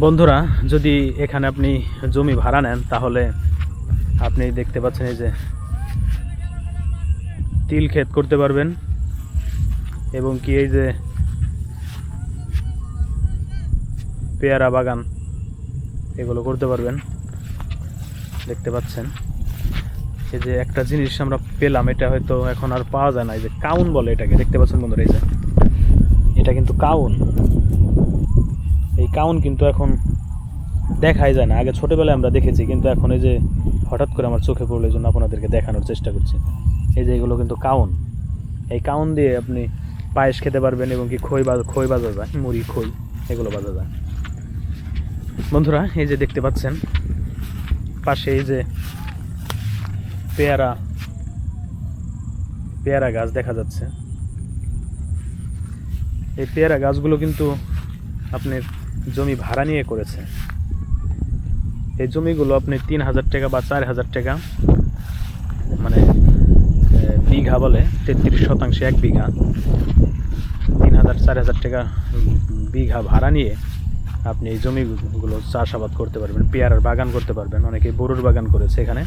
বন্ধুরা, যদি এখানে আপনি জমি ভাড়া নেন, তাহলে আপনি দেখতে পাচ্ছেন এই যে তিল ক্ষেত করতে পারবেন এবং কি এই যে পেয়ারা বাগান এগুলো করতে পারবেন। দেখতে পাচ্ছেন। এই যে একটা জিনিস আমরা পেলাম, এটা হয়তো এখন আর পাওয়া যায় না। এই যে কাউন বলে এটাকে, দেখতে পাচ্ছেন বন্ধুরা এই যে? এটা কিন্তু কাউন। এই কাউন কিন্তু এখন দেখাই যায় না। আগে ছোটবেলায় আমরা দেখেছি, কিন্তু এখন এই যে হঠাৎ করে আমার চোখে পড়ল জন্য আপনাদেরকে দেখানোর চেষ্টা করছি। এই যে এগুলো কিন্তু কাউন। এই কাউন দিয়ে আপনি পায়েস খেতে পারবেন এবং কি খই বাজ, খই বাজা যায় মুড়ি, খই, এগুলো বাজা যায় বন্ধুরা, এই যে দেখতে পাচ্ছেন, পাশে এই যে পেয়ারা পেয়ারা গাছ দেখা যাচ্ছে। এই পেয়ারা গাছগুলো কিন্তু আপনার জমি ভাড়া নিয়ে করেছে। এই জমিগুলো আপনি তিন হাজার টাকা বা চার হাজার টাকা মানে বিঘা বলে, তেত্রিশ শতাংশে এক বিঘা। তিন হাজার, চার হাজার টাকা বিঘা ভাড়া নিয়ে আপনি এই জমিগুলো চাষাবাদ করতে পারবেন, পেয়ারার বাগান করতে পারবেন। অনেকে বরুর বাগান করেছে এখানে।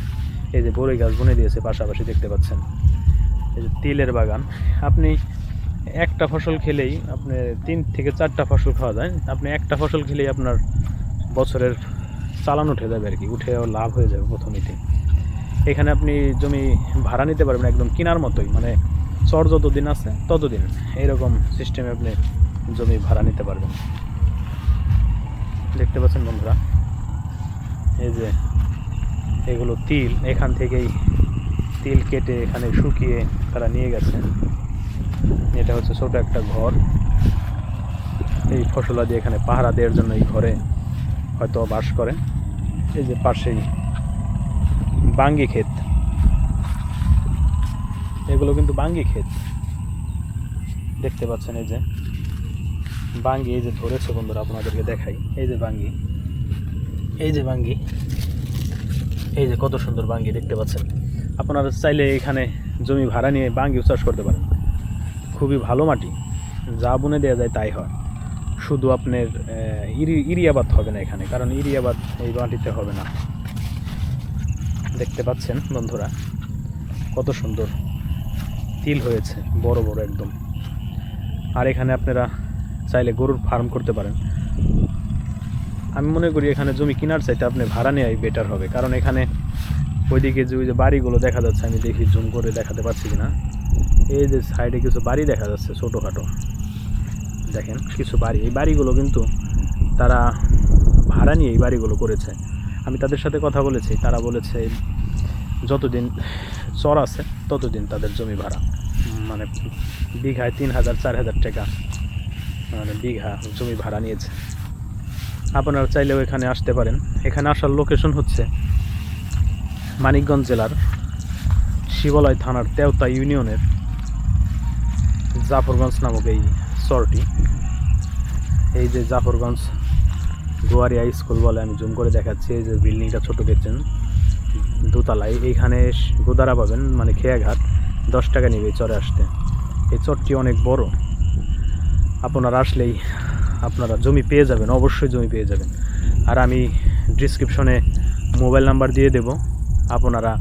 এই যে বড়ই গাছ বুনে দিয়েছে পাশাপাশি দেখতে পাচ্ছেন। এই যে তিলের বাগান। আপনি একটা ফসল খেলেই আপনি তিন থেকে চারটা ফসল খাওয়া যায়। আপনি একটা ফসল খেলেই আপনার বছরের চালান উঠে যাবে আর কি, উঠে লাভ হয়ে যাবে প্রথমেতে। এখানে আপনি জমি ভাড়া নিতে পারবেন একদম কেনার মতোই মানে চর যতদিন আছে ততদিন। এইরকম সিস্টেমে আপনি জমি ভাড়া নিতে পারবেন। দেখতে পাচ্ছেন বন্ধুরা, এই যে এগুলো তিল, এখান থেকেই তিল কেটে এখানে শুকিয়ে তারা নিয়ে গেছে। এটা হচ্ছে ছোট একটা ঘর। এই ফসলাদি এখানে পাহারা দেওয়ার জন্য এই ঘরে হয়তো বাস করে। এই যে পাশেই বাঙ্গি ক্ষেত। এগুলো কিন্তু বাঙ্গি ক্ষেত। দেখতে পাচ্ছেন এই যে বাঙ্গি এই যে ধরেছে বন্ধুরা, আপনাদেরকে দেখাই। এই যে বাঙ্গি। এই যে বাঙ্গি। এই যে কত সুন্দর বাঙ্গি দেখতে পাচ্ছেন। আপনারা চাইলে এখানে জমি ভাড়া নিয়ে বাঙ্গি চাষ করতে পারেন। খুবই ভালো মাটি। যা বুনে দেওয়া যায় তাই হয়। শুধু আপনার ইরি, ইরিয়াবাদ হবে না এখানে, কারণ ইরিয়াবাদ এই মাটিতে হবে না। দেখতে পাচ্ছেন বন্ধুরা, কত সুন্দর তিল হয়েছে, বড় বড় একদম। আর এখানে আপনারা চাইলে গরুর ফার্ম করতে পারেন। আমি মনে করি এখানে জমি কেনার চাইতে আপনি ভাড়া নেওয়াই বেটার হবে, কারণ এখানে ওইদিকে যে ওই যে বাড়িগুলো দেখা যাচ্ছে, আমি দেখি জুম করে দেখাতে পারছি কিনা। এই যে সাইডে কিছু বাড়ি দেখা যাচ্ছে ছোটোখাটো। দেখেন, কিছু বাড়ি। এই বাড়িগুলো কিন্তু তারা ভাড়া নিয়ে এই বাড়িগুলো করেছে। আমি তাদের সাথে কথা বলেছি। তারা বলেছে, যতদিন চর আছে, ততদিন তাদের জমি ভাড়া। মানে বিঘায় তিন হাজার, চার হাজার টাকা মানে বিঘা জমি ভাড়া নিয়েছে। আপনারা চাইলেও এখানে আসতে পারেন। এখানে আসার লোকেশন হচ্ছে মানিকগঞ্জ জেলার শিবলয় থানার তেওতা ইউনিয়নের জাফরগঞ্জ নামক এই চরটি এই যে জাফরগঞ্জ গোয়ারিয়া স্কুল বলে আমি জুম করে দেখাচ্ছি, এই যে বিল্ডিংটা ছোট দেখছেন, দোতলায়। এইখানে গোদারা পাবেন মানে খেয়াঘাট, দশ টাকা নেবে চরে আসতে। এই চরটি অনেক বড়। আপনারা আসলেই আপনারা জমি পেয়ে যাবেন, অবশ্যই জমি পেয়ে যাবেন। আর আমি ডিসক্রিপশনে মোবাইল নাম্বার দিয়ে দেব, আপনারা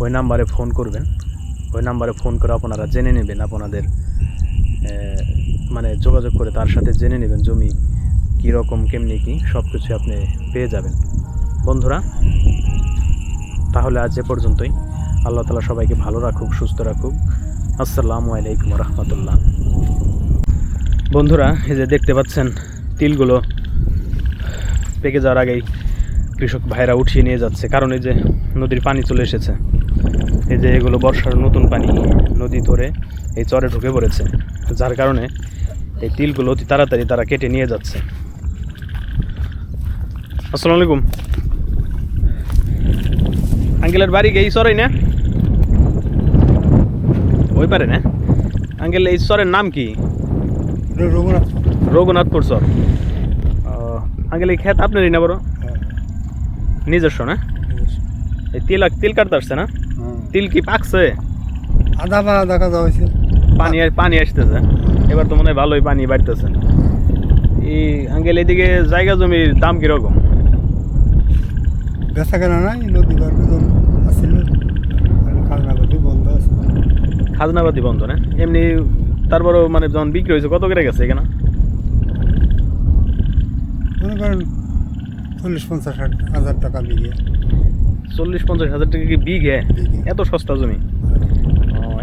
ওই নাম্বারে ফোন করবেন। ওই নাম্বারে ফোন করে আপনারা জেনে নেবেন আপনাদের মানে যোগাযোগ করে তার সাথে জেনে নেবেন জমি কীরকম কেমনি কী সব কিছু আপনি পেয়ে যাবেন। বন্ধুরা, তাহলে আজ এ পর্যন্তই। আল্লাহ তালা সবাইকে ভালো রাখুক, সুস্থ রাখুক। আসসালামু আলাইকুম রহমতুল্লাহ বন্ধুরা, এই যে দেখতে পাচ্ছেন, তিলগুলো পেকে যাওয়ার আগেই কৃষক ভাইরা উঠিয়ে নিয়ে যাচ্ছে। কারণ এই যে নদীর পানি চলে এসেছে। এই যে এগুলো বর্ষার নতুন পানি নদী ধরে এই চরে ঢুকে পড়েছে যার কারণে এই তিলগুলো অতি তাড়াতাড়ি তারা কেটে নিয়ে যাচ্ছে। আসসালামু আলাইকুম। আঙ্কেলের বাড়ি এই চরেই না? ওই পারে না? আঙ্কেল এই চরের নাম কি? রঘুনাথ রঘুনাথপুর চর। আঙ্কেল এই খেত আপনারই না বড়? নিজস্ব না? এই তিল তিল কাটতে আসছে না? তিল কি পাকছে? আধা পাড়া দেখা হয়েছে পানি পানি আসতেছে। এবার তো মনে হয় ভালোই পানি বাড়তেছে। এই আঙ্কেল এদিকে জায়গা জমির দাম কীরকম? বেচা কেনা নাই নদী গর্ভে জমি আসছিল খাজনাপাতি বন্ধ আছে। খাজনাবাদি বন্ধ না? এমনি তারপরও মানে যখন বিক্রি হয়েছে কত করে গেছে এখানে? মনে করেন চল্লিশ পঞ্চাশ হাজার- হাজার টাকা বিঘে। চল্লিশ পঞ্চাশ হাজার টাকা কি বিঘে বিঘে এত সস্তা জমি?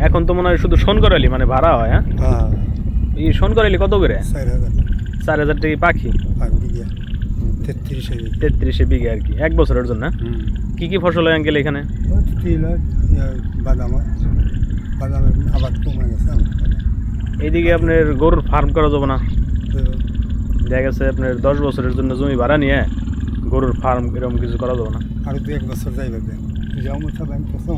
এখন তো মনে হয় শুধু শোন করালি মানে ভাড়া হয় হ্যাঁ? হ্যাঁ। এই শোন করালি কত করে? চার হাজার। টাকা পাখি? তেত্রিশ বিঘে। আর কি এক বছরের জন্য? হ্যাঁ? কি কি ফসল হয় আঙ্কেল এখানে? হয়, বাদাম বাদামের আবাদ কমে গেছে এইদিকে আপনার গরুর ফার্ম করা যাবে না। দেখা গেছে আপনার দশ বছরের জন্য জমি ভাড়া নিয়ে। গরুর ফার্ম এরকম কিছু করা যাবে না? আর দু এক বছর যাইবে আছে অমুথা ব্যাংক আছে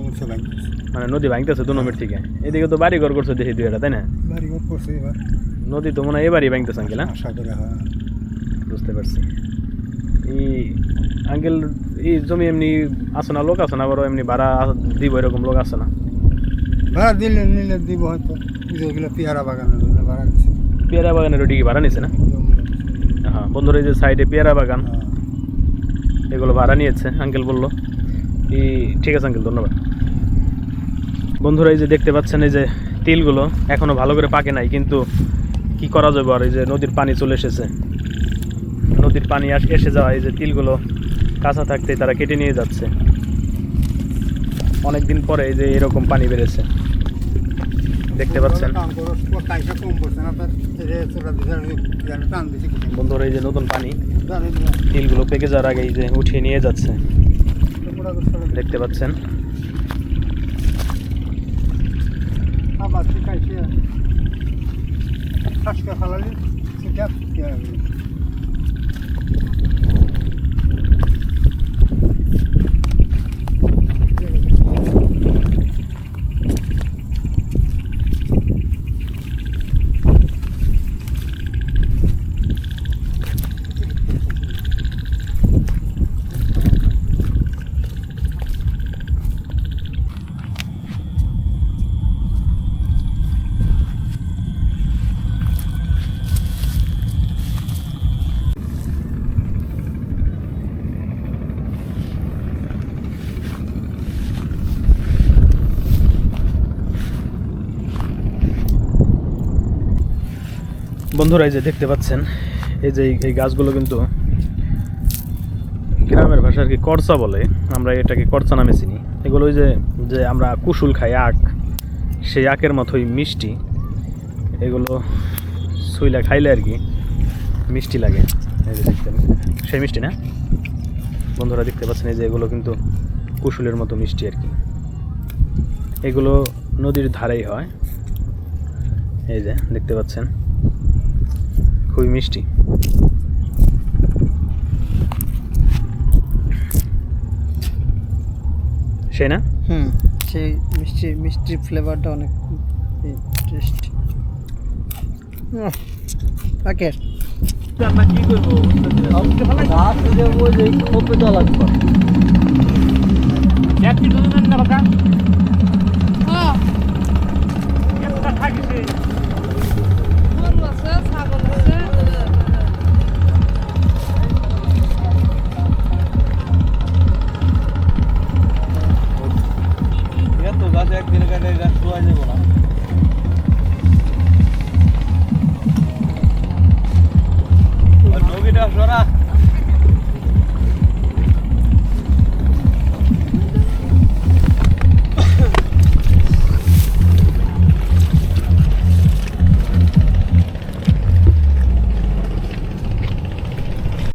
মানে নদী ভাঙতেছে দু নম্বর থেকে? এদিকে তো বাড়ি ঘর করছে দেখি দুই একটা তাই না? বাড়ি ঘর করছে এবার। নদী তো মনে হয় এবারই ভাঙতেছে আঙ্কেল হ্যাঁ? আশা করে হ্যাঁ। বুঝতে পারছি। এই আঙ্কেল এই জমি এমনি আছে না লোক আছে না? বড় এমনি ভাড়া দিব এরকম লোক আছে না? ভাড়া দিলে নিলে দিব হয়তো। যেগুলো পেয়ারা বাগানের জন্য ভাড়া দিচ্ছে পেয়ারা বাগানের ওটি কি ভাড়া নিছে না? হ্যাঁ বন্ধুরা এই যে সাইডে পেয়ারা বাগান। এগুলো ভাড়া নিয়েছে আঙ্কেল বলল। ঠিক আছে আঙ্কেল ধন্যবাদ। বন্ধুরা, এই যে দেখতে পাচ্ছেন, এই যে তিলগুলো এখনও ভালো করে পাকে নাই, কিন্তু কি করা যাবে আর, এই যে নদীর পানি চলে এসেছে। নদীর পানি এসে যাওয়া, এই যে তিলগুলো কাঁচা থাকতেই তারা কেটে নিয়ে যাচ্ছে। অনেক দিন পরে এই যে এরকম পানি বেড়েছে। দেখতে পাচ্ছেন। বন্ধুরা, এই যে নতুন পানি, তিলগুলো পেকে যাওয়ার আগে এই যে উঠিয়ে নিয়ে যাচ্ছে। দেখতে পাচ্ছেন। আবার বন্ধুরা এই যে দেখতে পাচ্ছেন, এই যে এই- গাছগুলো কিন্তু গ্রামের ভাষা আর কি করচা বলে, আমরা এটাকে করচা নামে চিনি। এগুলো ওই যে যে আমরা কুসুল খাই আখ, সেই আখের মতোই মিষ্টি। এগুলো সুইলা খাইলে আর কি মিষ্টি লাগে। এই যে দেখতেন সেই মিষ্টি না? বন্ধুরা দেখতে পাচ্ছেন, এই যে এগুলো কিন্তু কুসুলের মতো মিষ্টি আর কি। এগুলো নদীর ধারেই হয়। এই যে, দেখতে পাচ্ছেন। খুবই মিষ্টি। সেই না? হুম সেই মিষ্টি মিষ্টি ফ্লেভারটা অনেক টেস্ট ওকে। কি করব? গরু